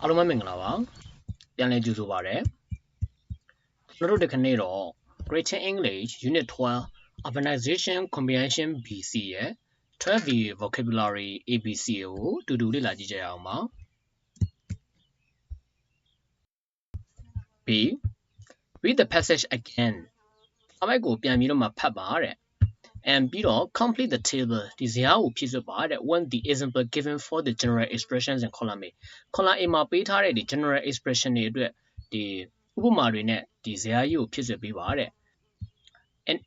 အားလုံးပဲမင်္ဂလာပါပြန်လည်ကြိုဆိုပါရစေကျွန်တော်တို့ဒီကနေ့တော့ Written English Unit 12 Urbanization Comprehension BC ရဲ့ 12V Vocabulary ABC ကိုတူတူလေ့လာကြည့်ကြရအောင်ပါ B Read the passage again အမိုက်ကိုပြန်ပြီးတော့မှဖတ်ပါတဲ့ and ပြီးတော့ complete the table ဒီဇယားကိုဖြည့်စွက်ပါတဲ့ when the example given for the general expressions in column A column A မှာပေးထားတဲ့ဒီ general expression တွေအတွက်ဒီဥပမာတွေနဲ့ဒီဇယားကြီးကိုဖြည့်စွက်ပေးပါတဲ့ and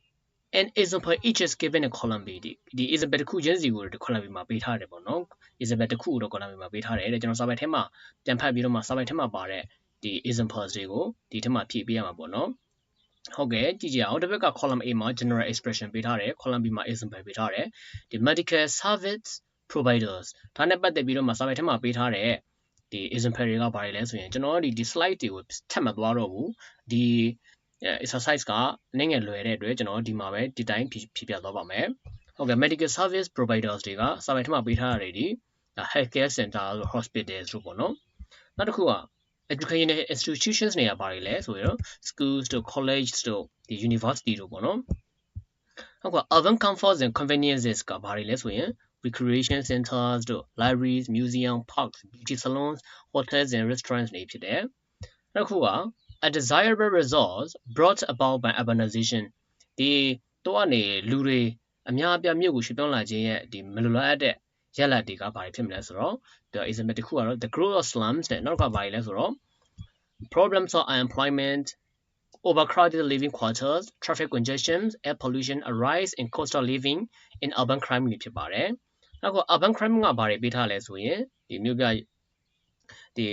an example each is given in column B ဒီဒီ example တစ်ခုချင်းစီကိုဒီ column B မှာပေးထားတယ်ပေါ့နော် example တစ်ခုကိုတော့ column B မှာပေးထားတယ်တဲ့ကျွန်တော်စာပိုက်ထဲမှာပြန်ဖတ်ပြီးတော့မှစာပိုက်ထဲမှာပါတဲ့ဒီ examples တွေကိုဒီထဲမှာဖြည့်ပေးရမှာပေါ့နော် ဟုတ်ကဲ့ကြည့်ကြအောင်တစ်ဘက်က column A မှာ general expression ပေးထားတယ် column B မှာ example ပေးထားတယ်ဒီ medical service providers ဒါနဲ့ပတ်သက်ပြီးတော့မှစာပေထဲမှာပေးထားတဲ့ဒီ example တွေကဘာတွေလဲဆိုရင်ကျွန်တော်ဒီဒီ slide တွေကိုထပ်မသွားတော့ဘူးဒီ exercise ကနည်းငယ်လွယ်တဲ့အတွက်ကျွန်တော်ဒီမှာပဲဒီတိုင်းဖြည့်ပြသွားပါမယ်ဟုတ်ကဲ့ medical service providers တွေကစာပေထဲမှာပေးထားတာတွေဒီ healthcare center လို့ hospitals လို့ပေါ့နော်နောက်တစ်ခုက educational institutions တွေကဘာတွေလဲဆိုရင် schools တို့ college တို့ဒီ university တို့ပေါ့နော်ဟုတ်ကဲ့ urban comforts and conveniences ကဘာတွေလဲဆိုရင် recreation centers တို့ libraries museum parks beauty salons hotels and restaurants တွေဖြစ်တယ်နောက်တစ်ခုက a desirable resource brought about by urbanization ဒီတော့ကနေလူတွေအများအပြားမြို့ကိုရွှေ့ပြောင်းလာခြင်းရဲ့ဒီမလိုလားအပ်တဲ့ ရလဒ်တွေကဘာတွေဖြစ်မလဲဆိုတော့ဒီ example တစ်ခုကတော့ the growth of slums နဲ့နောက်ကဘာတွေလဲဆိုတော့ problems of unemployment overcrowded living quarters traffic congestion air pollution a rise in coastal living in urban crime တွေဖြစ်ပါတယ်နောက်က urban crime ကဘာတွေပေးထားလဲဆိုရင်ဒီမြို့ပြဒီ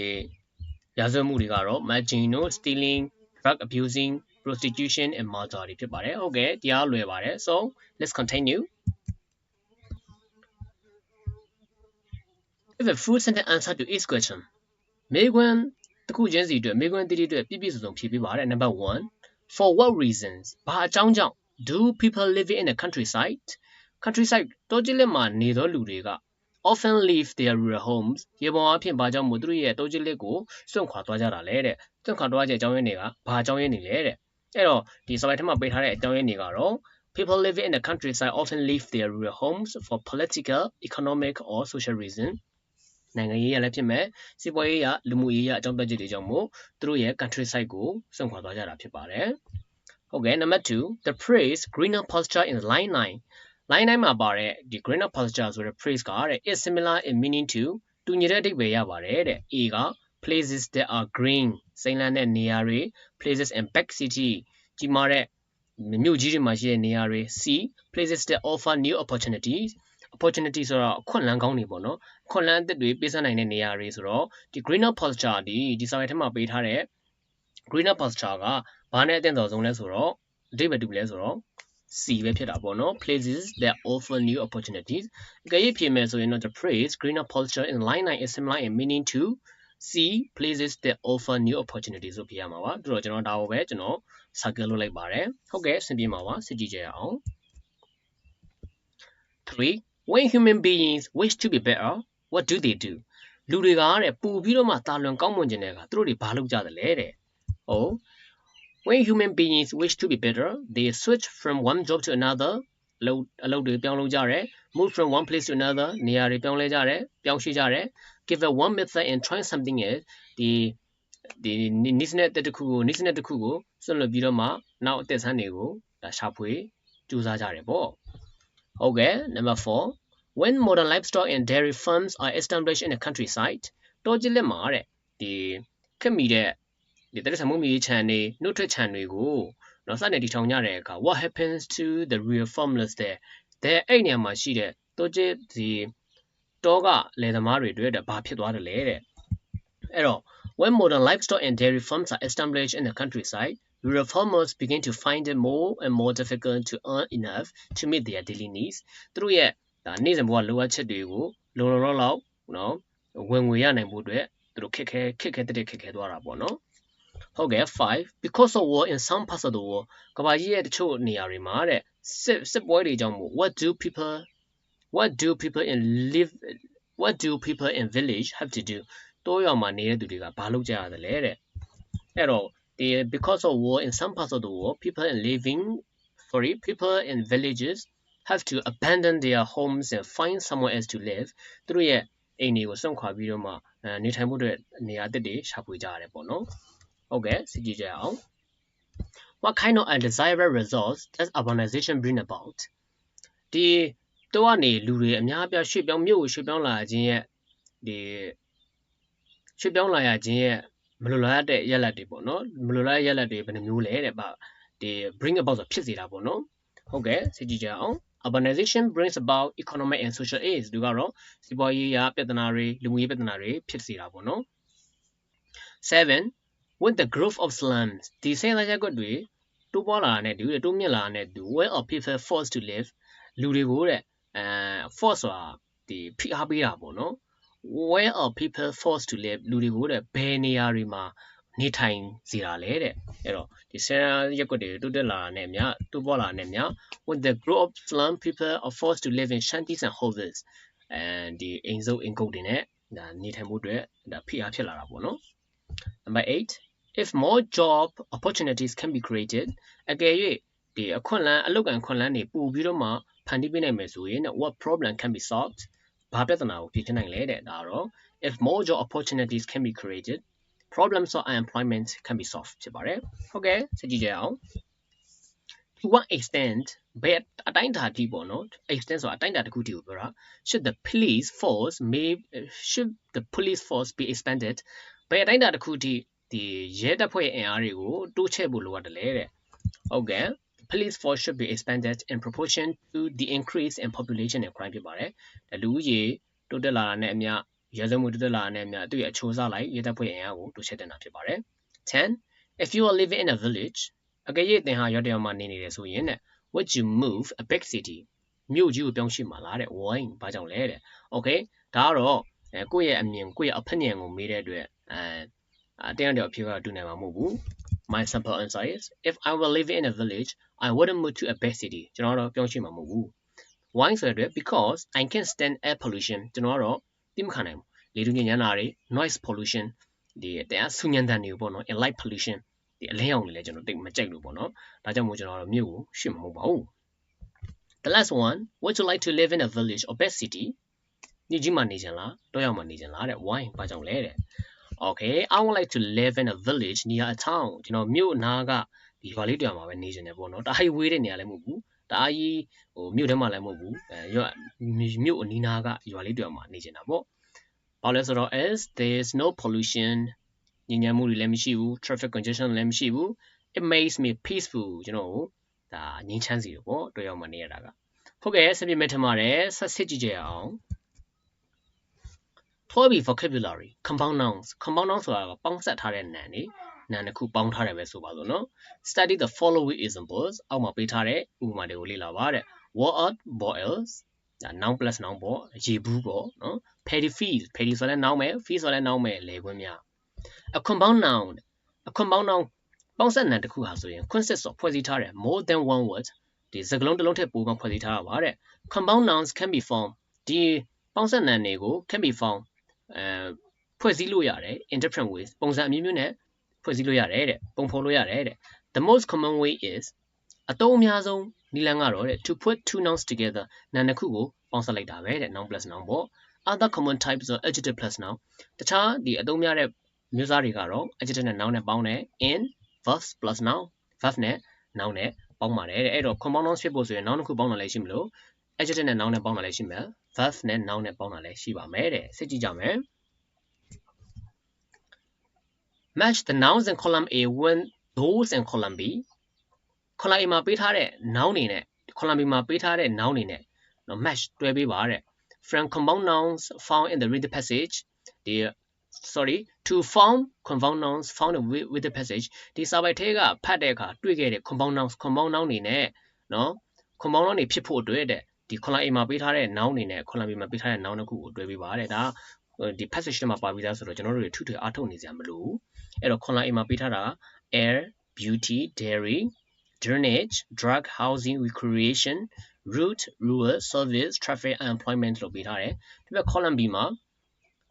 ရာဇဝတ်မှုတွေကတော့ mugging တို့ stealing drug abusing prostitution and murder တွေဖြစ်ပါတယ်ဟုတ်ကဲ့တရားလွယ်ပါတယ် so let's continue Give a full sentence answer to each question. မေးခွန်းတစ်ခုချင်းစီအတွက်မေးခွန်းတိတိအတွက်ပြည့်ပြည့်စုံစုံဖြေပေးပါတဲ့ number 1 for what reasons ဘာအကြောင်းကြောင့် do people living in the countryside countryside တောကြီးလက်မှာနေသောလူတွေက often leave their rural homes ရေပေါ်အဖြစ်ဘာကြောင့်မို့သူတို့ရဲ့တောကြီးလက်ကိုစွန့်ခွာသွားကြတာလဲတဲ့စွန့်ခွာသွားတဲ့အကြောင်းရင်းတွေကဘာအကြောင်းရင်းတွေလဲတဲ့အဲ့တော့ဒီ slide ထဲမှာပေးထားတဲ့အကြောင်းရင်းတွေကတော့ people living in the countryside often leave their rural homes for political economic or social reason နိုင်ငံရေးရလည်းဖြစ်မယ်စီးပွားရေးရလူမှုရေးရအကြောင်းပြချက်တွေကြောင့်မို့သူတို့ရဲ့ country side ကိုစွန့်ခွာသွားကြတာဖြစ်ပါတယ်ဟုတ်ကဲ့ number 2 the phrase greener pasture in line 9 line 9မှာပါတဲ့ဒီ greener pasture ဆိုတဲ့ phrase ကတဲ့ is similar in meaning to တူညီတဲ့အဓိပ္ပာယ်ရပါတယ်တဲ့ A က places that are green စိမ်းလန်းတဲ့နေရာတွေ places in back city ကြီးမားတဲ့မြို့ကြီးတွေမှာရှိတဲ့နေရာတွေ C places that offer new opportunities opportunity ဆိုတော့အခွင့်အလမ်းကောင်းတွေပေါ့နော်အခွင့်အလမ်းအသစ်တွေပေးစမ်းနိုင်တဲ့နေရာတွေဆိုတော့ဒီ greener pasture ဒီဒီစာရွက်ထဲမှာပေးထားတဲ့ greener pasture ကဘာနဲ့အသင့်တော်ဆုံးလဲဆိုတော့အဓိပ္ပာယ်တူလဲဆိုတော့ C ပဲဖြစ်တာပေါ့နော် places that offer new opportunities အကယ်၍ဖြေမယ်ဆိုရင်တော့ the phrase greener pasture in line 9 is similar in meaning to C places that offer new opportunities ဆိုပြရမှာပါဒါတော့ကျွန်တော်ဒါကိုပဲကျွန်တော် circle လုပ်လိုက်ပါတယ်ဟုတ်ကဲ့ဆင်ပြေမှာပါစစ်ကြည့်ကြရအောင်3 when human beings wish to be better what do they do လူတွေကတဲ့ပူပြီးတော့မှတာလွန်ကောင်းမွန်ခြင်းတွေကသူတို့တွေဘာလုပ်ကြသလဲတဲ့။ Oh when human beings wish to be better they switch from one job to another အလုပ်အလုပ်တွေပြောင်းလုပ်ကြတယ် move from one place to another နေရာတွေပြောင်းလဲကြတယ်ပြောင်းရွှေ့ကြတယ် give a one method and try something else ဒီဒီနိစနက်တစ်ခုကိုနိစနက်တစ်ခုကိုဆွတ်လွတ်ပြီးတော့မှနောက်အသက်ဆန်းတွေကိုဒါရှာဖွေကြိုးစားကြတယ်ပေါ့ ဟုတ်ကဲ့ number 4 when modern livestock and dairy farms are established in the countryside တောကြီးလက်မှာတဲ့ဒီခက်မီတဲ့ဒီတရဆမှုမီခြံတွေနှုတ်ထွက်ခြံတွေကိုနော်စတဲ့တီထောင်ကြတဲ့အခါ what happens to the real farmers there တဲ့အဲ့နေရာမှာရှိတဲ့တောကြီးဒီတောကလယ်သမားတွေတွေ့တဲ့ဘာဖြစ်သွားတယ်လဲတဲ့အဲ့တော့ when modern livestock and dairy farms are established in the countryside rural farmers begin to find it more and more difficult to earn enough to meet their daily needs သူတို့ရဲ့ဒါနေ့စဉ်ဘဝလိုအပ်ချက်တွေကိုလုံလုံလောက်လောက်နော်ဝင်ငွေရနိုင်ဖို့အတွက်သူတို့ခက်ခဲခက်ခဲတဲ့ခက်ခဲသွားတာပေါ့နော်ဟုတ်ကဲ့5 because of war in some parts of the world ကမ္ဘာကြီးရဲ့တချို့နေရာတွေမှာတဲ့စစ်စစ်ပွဲတွေကြောင့်မို့ what do people what do people in live what do people in village have to do တိုးရွာမှာနေတဲ့သူတွေကဘာလုပ်ကြရသလဲတဲ့အဲ့တော့ ဒီ because of war in some parts of the world people in living sorry people in villages have to abandon their homes and find somewhere else to live သူတို့ရဲ့အိမ်တွေကိုစွန့်ခွာပြီးတော့မှနေထိုင်ဖို့အတွက်နေရာအသစ်တွေရှာဖွေကြရတယ်ပေါ့နော်ဟုတ်ကဲ့စစ်ကြည့်ကြအောင် what kind of undesirable results does urbanization bring about ဒီတော့ကနေလူတွေအများအပြားရွှေ့ပြောင်းမြို့ကိုရွှေ့ပြောင်းလာခြင်းရဲ့ဒီရွှေ့ပြောင်းလာရခြင်းရဲ့ မလိုလားတဲ့ရက်လက်တွေပေါ့နော်မလိုလားရက်လက်တွေဘယ်နှမျိုးလဲတဲ့ပါဒီ bring about ဆိုဖြစ်စေတာပေါ့နော်ဟုတ်ကဲ့စစ်ကြည့်ကြအောင် urbanization brings about economic and social aids ဒီကတော့စီးပွားရေးရာပြဿနာတွေလူမှုရေးပြဿနာတွေဖြစ်စေတာပေါ့နော်7 with the growth of slums ဒီစိတ်လာချက်ကွက်တွေတိုးပွားလာတဲ့တူတိုးမြင့်လာတဲ့တူ where of people forced to live လူတွေကိုတဲ့အဲ force ဆိုတာဒီဖိအားပေးတာပေါ့နော် where are people forced to live လူတွေကိုတဲ့ဘယ်နေရာတွေမှာနေထိုင်စီတာလဲတဲ့အဲ့တော့ဒီဆရာရက်ကွက်တွေတိုးတက်လာတဲ့မြတိုးပေါ်လာတဲ့မြ with the growth of slum people are forced to live in shanties and houses and ဒီအိမ်စုပ်အိမ်ကုတ်တွေနဲ့ဒါနေထိုင်မှုအတွက်ဒါဖိအားဖြစ်လာတာပေါ့နော် number 8 if more job opportunities can be created အကယ်၍ဒီအခွင့်အလမ်းအလုပ်ကအခွင့်အလမ်းတွေပို့ပြီးတော့မှဖန်တီးပေးနိုင်မယ်ဆိုရင် what problem can be solved ဘာပြဿနာကိုဖြေရှင်းနိုင်လဲတဲ့ဒါတော့ if more job opportunities can be created problems of unemployment can be solved ဖြစ်ပါတယ်ဟုတ်ကဲ့စကြည့်ကြအောင် to what extent ဘယ်အတိုင်းအတာတိပေါ့နော် extent ဆိုတာအတိုင်းအတာတစ်ခုတည်းကိုပြောတာ should the police force may should the police force be expanded ဘယ်အတိုင်းအတာတစ်ခုတည်းဒီရဲတပ်ဖွဲ့အင်အားတွေကိုတိုးချဲ့ဖို့လိုအပ်တယ်လေတဲ့ဟုတ်ကဲ့ police force should be expanded in proportion to the increase in population and crime ဖြစ်ပါတယ်။လူဦးရေတိုးတက်လာတာနဲ့အမျှရဲစမှုတိုးတက်လာတာနဲ့အမျှသူ့ရဲ့အချိုးစားလိုက်ရဲတပ်ဖွဲ့အင်အားကိုတိုးချဲ့တင်တာဖြစ်ပါတယ်။10 if you are living in a village အကယ်၍သင်ဟာရွာတရွာမှာနေနေတယ်ဆိုရင်တဲ့ would you move a big city မြို့ကြီးကိုပြောင်းရွှေ့မှာလားတဲ့ why ဘာကြောင့်လဲတဲ့ okay ဒါကတော့အဲကိုယ့်ရဲ့အမြင်ကိုယ့်ရဲ့ opinion ကိုမေးတဲ့အတွက်အဲအတင်းတဲ့အဖြစ်ကတူနိုင်မှာမဟုတ်ဘူး my simple answer is if i were living in a village i wouldn't move to a big city ကျွန်တော်တော့ပြောင်းရွှေ့မှာမဟုတ်ဘူး why ဆိုတဲ့အတွက် because i can stand air pollution ကျွန်တော်ကတော့တိမခံနိုင်ဘူးလေထုညဉ့်ညမ်းတာတွေ noise pollution ဒီတရားဆူညံတန်တွေကိုပေါ့နော် and light pollution ဒီအလင်းရောင်တွေလည်းကျွန်တော်တိတ်မကြိုက်လို့ပေါ့နော်ဒါကြောင့်မို့ကျွန်တော်တို့မြို့ကိုရွှေ့မှာမဟုတ်ပါဘူး The last one would you like to live in a village or big city မြို့ကြီးမှာနေကြလားတောရောက်မှာနေကြလားတဲ့ why ဘာကြောင့်လဲတဲ့ Okay I would like to live in a village near a town ကျွန်တော်မြို့နားက ဒီရွာလေးတရွာမှာပဲနေနေတယ်ပေါ့နော်တအားဝေးတဲ့နေရာလည်းမဟုတ်ဘူးတအားကြီးဟိုမြို့ထဲမှာလည်းမဟုတ်ဘူးအဲရွာမြို့အနီးနားကရွာလေးတရွာမှာနေနေတာပေါ့ဘာလဲဆိုတော့ as there is no pollution ညဉ့်ညမ်းမှုတွေလည်းမရှိဘူး traffic congestion လည်းမရှိဘူး it makes me peaceful ကျွန်တော်ဒါငြိမ်းချမ်းစီတယ်ပေါ့တွေ့ရောက်မှနေရတာကဟုတ်ကဲ့ဆက်ပြမဲ့ထမှာတယ်ဆက်စစ်ကြည့်ကြရအောင်12 vocabulary compound nouns compound nouns ဆိုတာကပေါင်းစပ်ထားတဲ့နာမ်နေ နာမ်တစ်ခုပေါင်းထားတယ်ပဲဆိုပါစို့နော် study the following examples အောက်မှာပေးထားတဲ့ဥပမာတွေကိုလေ့လာပါတဲ့ what boils ဒါ noun plus noun ပေါ့ရေဘူးပေါ့နော် paddy feed paddy ဆိုတဲ့ noun ပဲ feed ဆိုတဲ့ noun ပဲလေခွင့်များ a compound noun a compound noun ပေါင်းစပ်နာမ်တစ်ခုဟာဆိုရင် consists of ဖွဲ့စည်းထားတယ် more than one word ဒီစကားလုံးတစ်လုံးထက်ပိုမှဖွဲ့စည်းထားတာပါတဲ့ compound nouns can be found ဒီပေါင်းစပ်နာမ်တွေကို can be found အဲဖွဲ့စည်းလို့ရတယ် in different ways ပုံစံအမျိုးမျိုးနဲ့ ဖွဲ့စည်းလို့ရတယ်တဲ့ပုံဖော်လို့ရတယ်တဲ့ the most common way is အသုံးအများဆုံးနည်းလမ်းကတော့တဲ့ to put two nouns together နာမ်တစ်ခုကိုပေါင်းစပ်လိုက်တာပဲတဲ့ noun plus noun ပေါ့ other common types of adjective plus noun တခြားဒီအသုံးများတဲ့မျိုးစားတွေကတော့ adjective နဲ့ noun နဲ့ပေါင်းတယ် in verbs plus noun verb နဲ့ noun နဲ့ပေါင်းပါတယ်တဲ့အဲ့တော့ compound nouns ဖြစ်ဖို့ဆိုရင် noun တစ်ခုပေါင်းတာလည်းရှိမလို့ adjective နဲ့ noun နဲ့ပေါင်းတာလည်းရှိမယ် verb နဲ့ noun နဲ့ပေါင်းတာလည်းရှိပါမယ်တဲ့စစ်ကြည့်ကြမယ် match the nouns in column A with those in column B column A မှာပေးထားတဲ့ noun တွေနဲ့ column B မှာပေးထားတဲ့ noun တွေနဲ့နော် match တွဲပေးပါတဲ့ from compound nouns found in the read passage ဒီ sorry to form compound nouns found with, with the passage ဒီစာပိုက်ထဲကဖတ်တဲ့အခါတွေ့ခဲ့တဲ့ compound nouns compound noun တွေနဲ့နော် compound noun တွေဖြစ်ဖို့အတွက်တဲ့ဒီ column A မှာပေးထားတဲ့ noun တွေနဲ့ column B မှာပေးထားတဲ့ noun တစ်ခုကိုတွဲပေးပါတဲ့ဒါ ဒီ passage ထဲမှာပါပြီးသားဆိုတော့ကျွန်တော်တို့တွေထုထွေအားထုတ်နေကြမလို့အဲ့တော့ column A မှာပေးထားတာ air beauty dairy drainage drug housing recreation route rural service traffic and employment လို့ပေးထားတယ်ဒီဘက် column B မှာ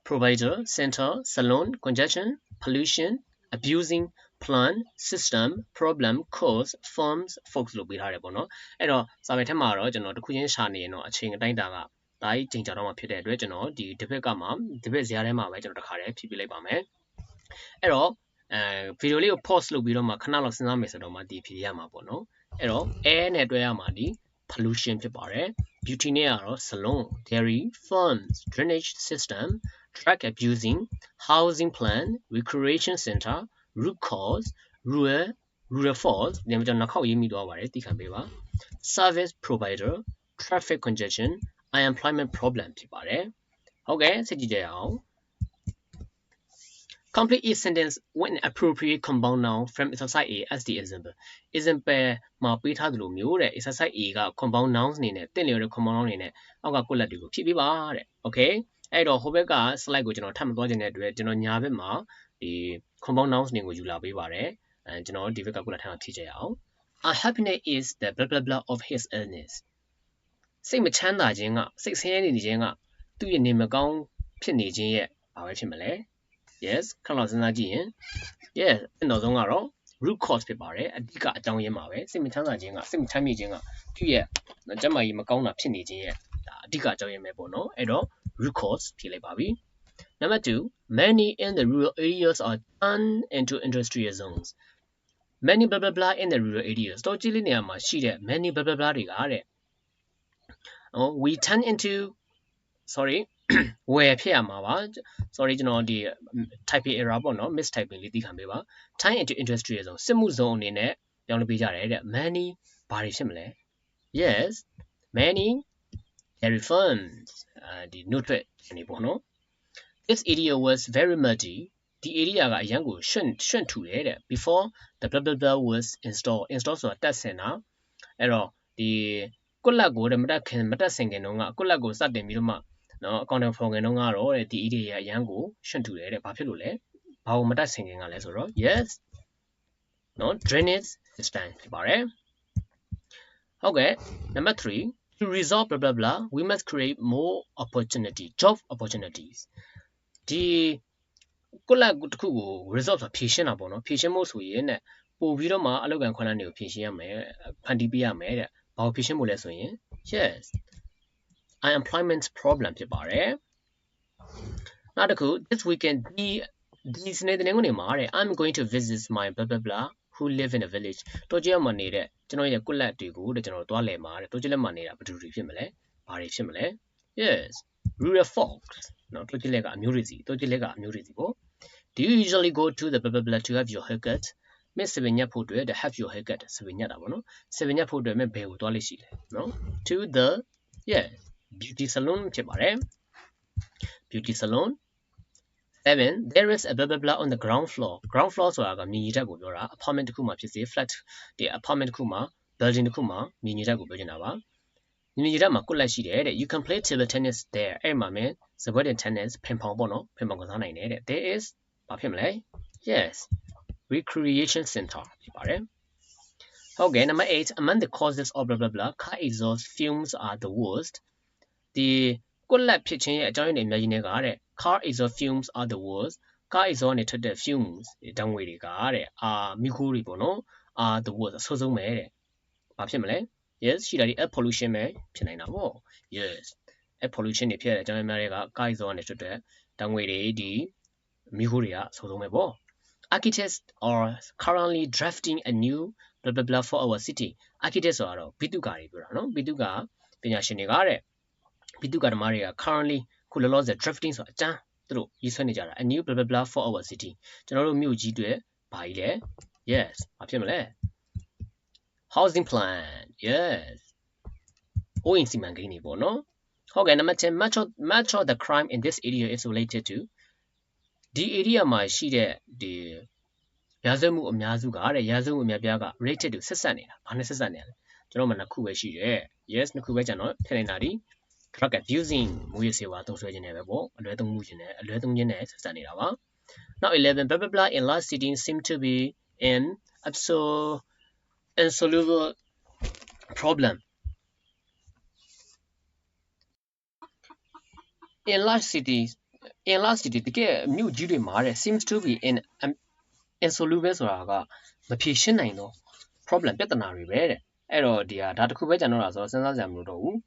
provider center salon congestion pollution abusing plan system problem cause forms folks လို့ပေးထားတယ်ပေါ့နော်အဲ့တော့စာပေထဲမှာတော့ကျွန်တော်တစ်ခုချင်းရှာနေရင်တော့အချိန်အတိုင်းတာက ဒါကြီးချိန်ကြတော့မှဖြစ်တဲ့အတွက်ကျွန်တော်ဒီတစ်ဖက်ကမှဒီဘက်ဇာတ်ထဲမှာပဲကျွန်တော်တစ်ခါတည်းဖြည့်ပြလိုက်ပါမယ်အဲ့တော့အဲဗီဒီယိုလေးကို pause လုပ်ပြီးတော့မှခဏလောက်စဉ်းစားမယ်ဆိုတော့မှဒီဖြည့်ရမှာပေါ့နော်အဲ့တော့ air နဲ့တွဲရမှာဒီ pollution ဖြစ်ပါတယ် beauty နဲ့ကတော့ salon dairy farms drainage system drug abusing housing plan recreation center root cause rural rural fault ဒီမှာကျွန်တော်နောက်ခေါက်ရေးမိသွားပါတယ်သိခံပေးပါ service provider traffic congestion unemployment problem ဖြစ်ပါတယ်ဟုတ်ကဲ့စိတ်ကြည့်ကြရအောင် Complete each sentence with an appropriate compound noun from exercise A as the example. example မှာပေးထားသလိုမျိုးတဲ့ exercise A က compound nouns အနေနဲ့တင့်လျော်တဲ့ compound noun အနေနဲ့အောက်ကကိုလက်တွေကိုဖြည့်ပေးပါတဲ့ Okay အဲ့တော့ဟိုဘက်က slide ကိုကျွန်တော်ထပ်မသွားခြင်းတဲ့အတွက်ကျွန်တော်ညာဘက်မှာဒီ compound nouns တွေကိုယူလာပေးပါတယ်အဲကျွန်တော်ဒီဘက်ကကိုလက်ထပ်ဖြည့်ကြရအောင် Unhappiness is the blah blah blah of his illness စိတ်မချမ်းသာခြင်းကစိတ်ဆင်းရဲနေခြင်းကသူ့ရဲ့နေမကောင်းဖြစ်နေခြင်းရဲ့ဘာပဲဖြစ်မလဲ yes ခဏလောက်စဉ်းစားကြည့်ရင် yes အနောက်ဆုံးကတော့ root cause ဖြစ်ပါတယ်အဓိကအကြောင်းရင်းပါပဲစိတ်မချမ်းသာခြင်းကစိတ်မချမ်းမြေ့ခြင်းကသူ့ရဲ့ကျန်းမာရေးမကောင်းတာဖြစ်နေခြင်းရဲ့ဒါအဓိကအကြောင်းရင်းပဲပေါ့နော်အဲ့တော့ root cause ဖြေလိုက်ပါပြီ Number 2 many in the rural areas are turned into industrial zones many blah blah blah in the rural areas တော့ကြည့်လေးနေရာမှာရှိတဲ့ many blah blah blah တွေကတဲ့ oh we turn into sorry ဝယ်ဖြစ်ရမှာပါ sorry ကျွန်တော်ဒီ typing error ပေါ့နော် miss typing လေးသိခံပေးပါ time into industry ဆိုစစ်မှုဇုံအနေနဲ့ပြောင်းလဲပေးကြတယ်တဲ့ many ဘာတွေဖြစ်မလဲ yes many dairy farms အဲဒီ note နေပေါ့နော် this area was very muddy ဒီ area ကအရန်ကိုရွှန့်ရွှန့်ထူတယ်တဲ့ before the blah blah blah was installed install ဆိုတာတက်ဆင်တာအဲ့တော့ဒီ ကွက်လက်ကိုမတက်ခင်မတက်ဆင်ခင်တော့ကကွက်လက်ကိုစတင်ပြီးတော့မှနော်အကောင့်တွေဖော်ခင်တော့ကတော့တဲ့ဒီ ide ရအရန်ကိုရှင်းထူတယ်တဲ့ဘာဖြစ်လို့လဲဘာကိုမတတ်ဆင်ခင်ကလဲဆိုတော့ yes နော် drainage system ဖြစ်ပါတယ်ဟုတ်ကဲ့ number 3 to resolve blah blah blah we must create more opportunity job opportunities ဒီကိုလက်တစ်ခုကို resolve ဆိုတာဖြေရှင်းတာပေါ့နော်ဖြေရှင်းဖို့ဆိုရင်တဲ့ပို့ပြီးတော့မှအလောက်ကန်ခွင့်လန်းတွေကိုဖြေရှင်းရမယ်ဖန်တီးပေးရမယ်တဲ့ ဘာကိုဖြေရှင်းဖို့လဲဆိုရင် yes unemployment problem ဖြစ်ပါတယ်နောက်တစ်ခု this weekend ဒီဒီစနေတနင်္ဂနွေမှာတဲ့ I'm going to visit my blah blah blah who live in a village တော့ကျရမှာနေတဲ့ကျွန်တော်ရဲ့ကွက်လက်တွေကိုတဲ့ကျွန်တော်သွားလည်မှာတဲ့တော့ကျလက်မှာနေတာဘယ်သူတွေဖြစ်မလဲဘာတွေဖြစ်မလဲ yes rural folks နော်တော့ကျလက်ကအမျိုးတွေစီတော့ကျလက်ကအမျိုးတွေစီပေါ့ do you usually go to the blah blah blah to have your haircut မစ်စပင်ညက်ဖို့အတွက် the have your haircut စပင်ညက်တာပေါ့နော်စပင်ညက်ဖို့အတွက်မဘယ်ကိုသွားလိမ့်ရှိလဲနော် to the yes beauty salon ဖြစ်ပါတယ် beauty salon 7 there is a blah blah blah on the ground floor ground floor ဆိုတာကမြေညီတက်ကိုပြောတာ apartment တစ်ခုမှာဖြစ်စေ flat ဒီ apartment တစ်ခုမှာ building တစ်ခုမှာမြေညီတက်ကိုပြောချင်တာပါမြေညီတက်မှာကွက်လက်ရှိတယ်တဲ့ you can play table tennis there အဲ့မှာမင်းစပွဲတင် tennis ဖင်ဖောင်ပေါ့နော်ဖင်ဖောင်ကစားနိုင်တယ်တဲ့ there is ဘာဖြစ်မလဲ yes recreation center ဖြစ်ပါတယ်ဟုတ်ကဲ့ number 8 among the causes of blah blah blah car exhaust fumes are the worst ဒီကွက်လက်ဖြစ်ခြင်းရဲ့အကြောင်းရင်းတွေအများကြီးနဲ့ကတဲ့ car exhaust fumes are the worst car exhaust နဲ့ထွက်တဲ့ fumes တောင်းငွေတွေကတဲ့အာမိခိုးတွေပေါ့နော် are the worst အဆိုးဆုံးပဲတဲ့ဘာဖြစ်မလဲ yes ရှိတာဒီ air pollution ပဲဖြစ်နိုင်တာပေါ့ yes air pollution တွေဖြစ်တဲ့အကြောင်းရင်းများတွေက car exhaust နဲ့ထွက်တဲ့တောင်းငွေတွေဒီမိခိုးတွေကအဆိုးဆုံးပဲပေါ့ architects are currently drafting a new blah blah blah for our city architect ဆိုတော့ဘိတုကာတွေပြောတာနော်ဘိတုကာပညာရှင်တွေကတဲ့ဘိတုကာဓမ္မတွေက currently ခုလောလောဆယ် drafting ဆိုတာအကျန်းသူတို့ရေးဆွဲနေကြတာ a new blah blah blah for our city ကျွန်တော်တို့မြို့ကြီးတွေဘာကြီးလဲ yes ဘာဖြစ်မလဲ housing plan yes အိုးအိမ်စီမံကိန်းတွေပေါ့နော်ဟုတ်ကဲ့ number 10 much of much of the crime in this area is related to ဒီ area မှာရှိတဲ့ဒီရာဇဝတ်မှုအများစုကတဲ့ရာဇဝတ်မှုအများပြားက related to ဆက်ဆက်နေတာဘာနဲ့ဆက်ဆက်နေရလဲကျွန်တော်မှနှစ်ခုပဲရှိတယ် yes နှစ်ခုပဲကျွန်တော်ထည့်နေတာဒီ drug abusing မူရစေဝါသုံးစွဲခြင်းနဲ့ပဲပေါ့အလွဲသုံးမှုခြင်းနဲ့အလွဲသုံးခြင်းနဲ့ဆက်ဆက်နေတာပါ now 11 blah blah blah in last sitting seem to be in absolute insoluble problem in large cities in last ဒီတကယ်မြို့ကြီးတွေမှာတဲ့ seems to be in um, insoluble ဆိုတာကမဖြေရှင်းနိုင်တော့ problem ပြဿနာတွေပဲတဲ့အဲ့တော့ဒီဟာဒါတခုပဲကျွန်တော်လာဆိုတော့စဉ်းစားကြမလို့တော့ဘူး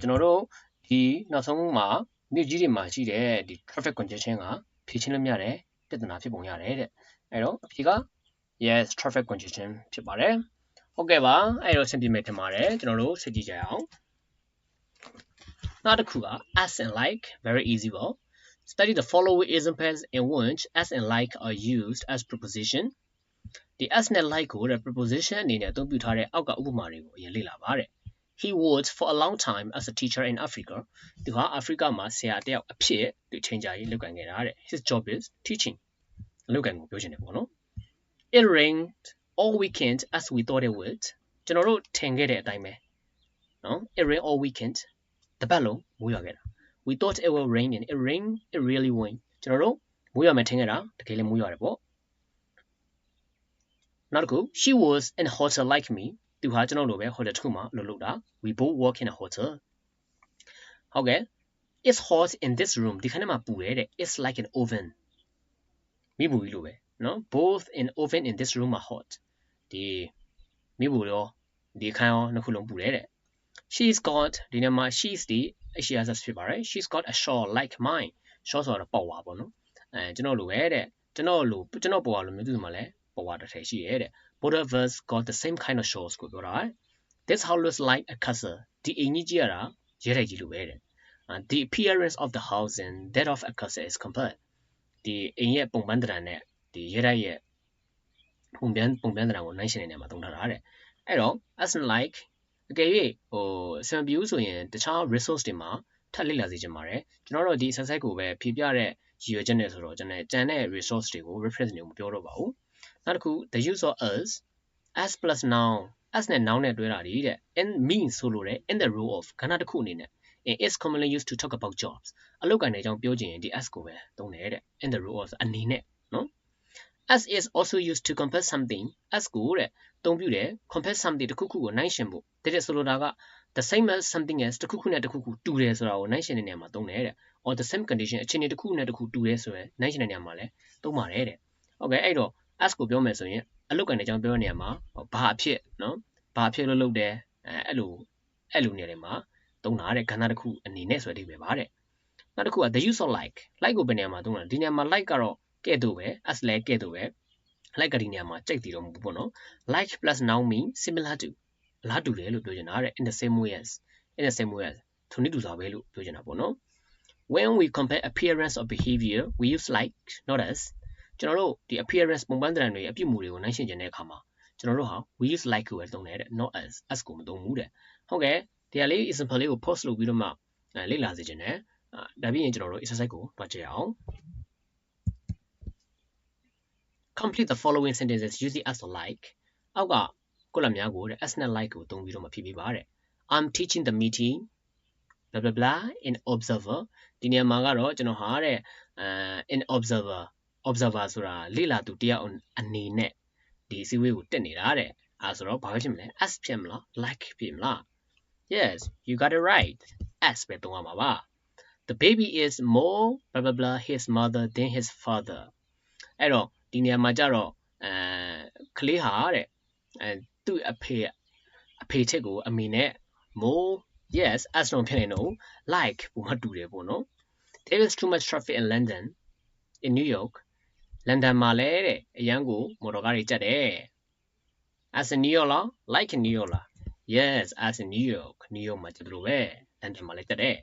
ကျွန်တော်တို့ဒီနောက်ဆုံးမှာမြို့ကြီးတွေမှာရှိတဲ့ဒီ traffic congestion ကဖြေရှင်းလို့မရတဲ့ပြဿနာဖြစ်ပုံရတယ်တဲ့အဲ့တော့အဖြေက yes traffic congestion ဖြစ်ပါတယ်ဟုတ်ကဲ့ပါအဲ့တော့ simple ထင်ပါတယ်ကျွန်တော်တို့စစ်ကြည့်ကြရအောင်နောက်တစ်ခုက as and like very easy ပေါ့ study the following examples in which as and like are used as preposition ဒီ as နဲ့ like ကိုတဲ့ preposition အနေနဲ့အသုံးပြုထားတဲ့အောက်ကဥပမာတွေကိုအရင်လေ့လာပါတဲ့ He worked for a long time as a teacher in Africa သူဟာအာဖရိကမှာဆရာတယောက်အဖြစ်သူချိန်ကြာရေးလုပ်ကိုင်ခဲ့တာတဲ့ His job is teaching အလုပ်ကိုင်ကိုပြောချင်တယ်ပေါ့နော် It rained all weekend as we thought it would ကျွန်တော်တို့ထင်ခဲ့တဲ့အတိုင်းပဲနော် It rained all weekend တပတ်လုံးမိုးရွာခဲ့တာ We thought it will rain and it rained it really rained ကျွန်တော်တို့မိုးရွာမယ်ထင်ခဲ့တာတကယ်လည်းမိုးရွာတယ်ပေါ့နောက်တစ်ခု she was in a hotel like me သူဟာကျွန်တော်လိုပဲ hotel တစ်ခုမှာလုပ်လို့တာ we both work in a hotel ဟုတ်ကဲ့ it's hot in this room ဒီခန်းထဲမှာပူတယ်တဲ့ it's like an oven မိဘူးကြီးလိုပဲနော် both in oven in this room are hot ဒီမိဘူးရောဒီခန်းရောနှစ်ခုလုံးပူတယ်တဲ့ she's got ဒီနေ့မှာ she's ဒီ she has ဖြစ်ပါတယ် she's got a shawl like mine shawl ဆိုတော့ပေါ်ဝါပေါ့နော်အဲကျွန်တော်လိုပဲတဲ့ကျွန်တော်လိုကျွန်တော်ပေါ်ဝါလိုမျိုးသူ့မှာလဲပေါ်ဝါတစ်ထည်ရှိရဲတဲ့ both of us got the same kind of shawls ကိုပြောတာ this house looks like a castle ဒီအိမ်ကြီးကြည့်ရတာရဲတိုက်ကြီးလိုပဲတဲ့ the appearance of the house and that of a castle is compared ဒီအိမ်ရဲ့ပုံပန်းတရံနဲ့ဒီရဲတိုက်ရဲ့ပုံပန်းပုံပန်းတရံကိုနိုင်ရှင်နေနေမှာသုံးထားတာတဲ့အဲ့တော့ as like အကယ်၍ဟိုစံပြူဆိုရင်တခြား resource တွေမှာထပ်လေ့လာစေချင်ပါတယ်ကျွန်တော်တို့ဒီ exercise ကိုပဲဖြည့်ပြတဲ့ရည်ရွယ်ချက်နဲ့ဆိုတော့ကျွန်တော်တန်တဲ့ resource တွေကို reference တွေကိုမပြောတော့ပါဘူးနောက်တစ်ခု the use of as as plus noun as နဲ့ noun နဲ့တွဲတာဒီတဲ့ in means ဆိုလိုတဲ့ in the role of ကဏ္ဍတစ်ခုအနေနဲ့ it is commonly used to talk about jobs အလုပ်ကိုင်တဲ့အကြောင်းပြောချင်ရင်ဒီ as ကိုပဲသုံးတယ်တဲ့ in the role of အနေနဲ့နော် as is also used to compare something as ကိုတဲ့သုံးပြုတယ် compare something တစ်ခုခုကိုနှိုင်းယှဉ်ဖို့တဲ့ဆိုလိုတာက the same as something else တစ်ခုခုနဲ့တစ်ခုခုတူတယ်ဆိုတာကိုနှိုင်းယှဉ်တဲ့နေရာမှာသုံးတယ်တဲ့ or the same condition အခြေအနေတစ်ခုနဲ့တစ်ခုတူတယ်ဆိုရင်နှိုင်းယှဉ်တဲ့နေရာမှာလည်းသုံးပါတယ်တဲ့ဟုတ်ကဲ့အဲ့တော့ as ကိုပြောမယ်ဆိုရင်အလုပ်ကန်တဲ့အကြောင်းပြောတဲ့နေရာမှာဘာအဖြစ်နော်ဘာအဖြစ်လို့လုပ်တယ်အဲအဲ့လိုအဲ့လိုနေရာတွေမှာသုံးတာတဲ့ကဏ္ဍတစ်ခုအနေနဲ့ဆိုတဲ့အဓိပ္ပာယ်ပါတဲ့နောက်တစ်ခုက the use of like like ကိုဘယ်နေရာမှာသုံးတာဒီနေရာမှာ like ကတော့ ကဲ့သို့ပဲ as လည်းကဲ့သို့ပဲ like ကဒီနေရာမှာကြိုက်တည်တော့မဟုတ်ဘူးပေါ့နော် like plus noun mean similar to အလားတူတယ်လို့ပြောချင်တာတဲ့ in the same way as in the same way as သူနည်းတူစွာပဲလို့ပြောချင်တာပေါ့နော် when we compare appearance of behavior we use like not as ကျွန်တော်တို့ဒီ appearance ပုံပန်းတံတွေအပြုမူတွေကိုနှိုင်းယှဉ်ခြင်းတဲ့အခါမှာကျွန်တော်တို့ဟာ we use like ကိုပဲသုံးတယ်တဲ့ not as as ကိုမသုံးဘူးတဲ့ဟုတ်ကဲ့ဒီဟာလေး example လေးကို post လုပ်ပြီးတော့မှလေ့လာစေခြင်းနဲ့ဒါပြီးရင်ကျွန်တော်တို့ exercise ကိုတွားကြည့်အောင် complete the following sentences using as or like အောက်ကကိုလများကိုတဲ့ as နဲ့ like ကိုသုံးပြီးတော့မှဖြည့်ပေးပါတဲ့ I'm teaching the meeting blah blah blah in observer ဒီနေရာမှာကတော့ကျွန်တော်ဟာတဲ့အဲ in observer observer ဆိုတာလေ့လာသူတယောက်အနေနဲ့ဒီအစည်းအဝေးကိုတက်နေတာတဲ့အဲဆိုတော့ဘာဖြစ်မလဲ as ဖြစ်မလား like ဖြစ်မလား yes you got it right as ပဲသုံးရမှာပါ the baby is more blah blah blah his mother than his father အဲ့တော့ ဒီနေရာမှာကြတော့အဲကလေးဟာတဲ့အဲသူ့အဖေအဖေချက်ကိုအမေနဲ့ more yes as တော့ဖြစ်နေတော့ like ဘုံမတူတယ်ပေါ့နော် there is too much traffic in London in New York လန်ဒန်မှာလည်းတဲ့အရန်ကိုမော်တော်ကားတွေကြက်တယ် as in New York လား like in New York လား yes as in New York New York မှာကြက်လို့ပဲလန်ဒန်မှာလည်းကြက်တယ်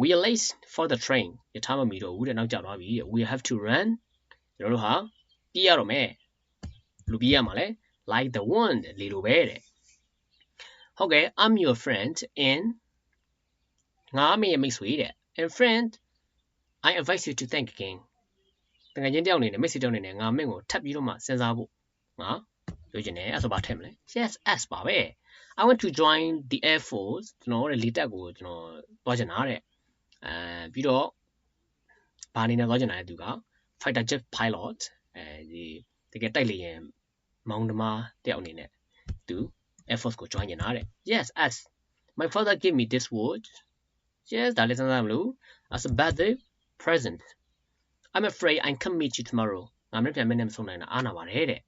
we are late for the train ရထားမမီတော့ဘူးတဲ့နောက်ကျသွားပြီ we have to run ကျွန်တော်တို့ဟာ ပြေးရတော့မယ်လူပြေးရမှာလဲ like the wind လေလိုပဲတဲ့ဟုတ်ကဲ့ I'm your friend and ငါမင်းရဲ့မိတ်ဆွေတဲ့ and friend I advise you to think again တကယ်ချင်းတယောက်အနေနဲ့မိတ်ဆွေတယောက်အနေနဲ့ငါမင်းကိုထပ်ပြီးတော့မှစဉ်းစားဖို့ငါပြောချင်တယ်အဲ့ဆိုဘာထည့်မလဲ yes as ပါပဲ I want to join the air force ကျွန်တော်ရဲ့လေတပ်ကိုကျွန်တော်သွားချင်တာတဲ့အဲပြီးတော့ဘာအနေနဲ့သွားချင်တာလဲသူက fighter jet pilot အဲဒီတကယ်တိုက်လေယာဉ်မောင်းသမားတယောက်အနေနဲ့သူ Air Force ကို join ကျင်တာတဲ့ Yes as my father gave me this watch Yes ဒါလည်းစဉ်းစားမလို့ as a birthday present I'm afraid I can't meet you tomorrow ငါမနေ့ပြန်မနေ့မဆုံးနိုင်တာအားနာပါတယ်တဲ့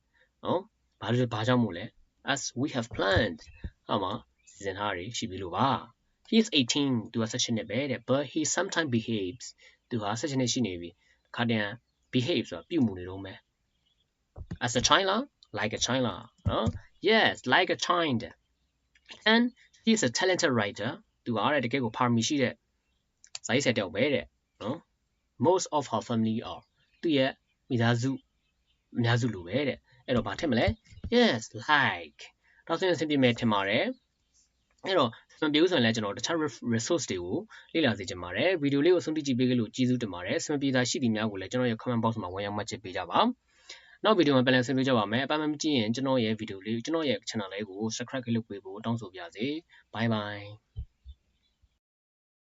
နော်ဘာလို့ဘာကြောင့်မို့လဲ as we have planned ဟောမှာစီစဉ်ထားရရှိပြီလို့ပါ he is 18သူက16နှစ်ပဲတဲ့ but he sometimes behaves သူဟာ16နှစ်ရှိနေပြီခါတည်း behave ဆိုတာပြုမှုနေတော့မယ် as a child like a child နော် yes like a child and he is a talented writer သူကတဲ့တကယ်ကိုပါရမီရှိတဲ့စာရေးဆရာတယောက်ပဲတဲ့နော် most of her family are သူရဲ့မိသားစုအများစုလိုပဲတဲ့အဲ့တော့ဘာထင်မလဲ yes like တော့ဆိုရင်အဆင်ပြေမယ်ထင်ပါတယ် အဲ့တော့စံပြေဦးဆိုရင်လည်းကျွန်တော်တခြား resource တွေကိုလေ့လာစေချင်ပါတယ်ဗီဒီယိုလေးကိုဆုံးဖြတ်ကြည့်ပေးကြလို့ကျေးဇူးတင်ပါတယ်စံပြေတာရှိသည်များကိုလည်းကျွန်တော်ရဲ့ comment box မှာဝင်ရောက်မှတ်ချက်ပေးကြပါနောက်ဗီဒီယိုမှာပြန်လည်ဆွေးနွေးကြပါမယ်အပိုင်းမကြည့်ရင်ကျွန်တော်ရဲ့ဗီဒီယိုလေးကျွန်တော်ရဲ့ channel လေးကို subscribe လုပ်ပေးဖို့တောင်းဆိုပါရစေ bye bye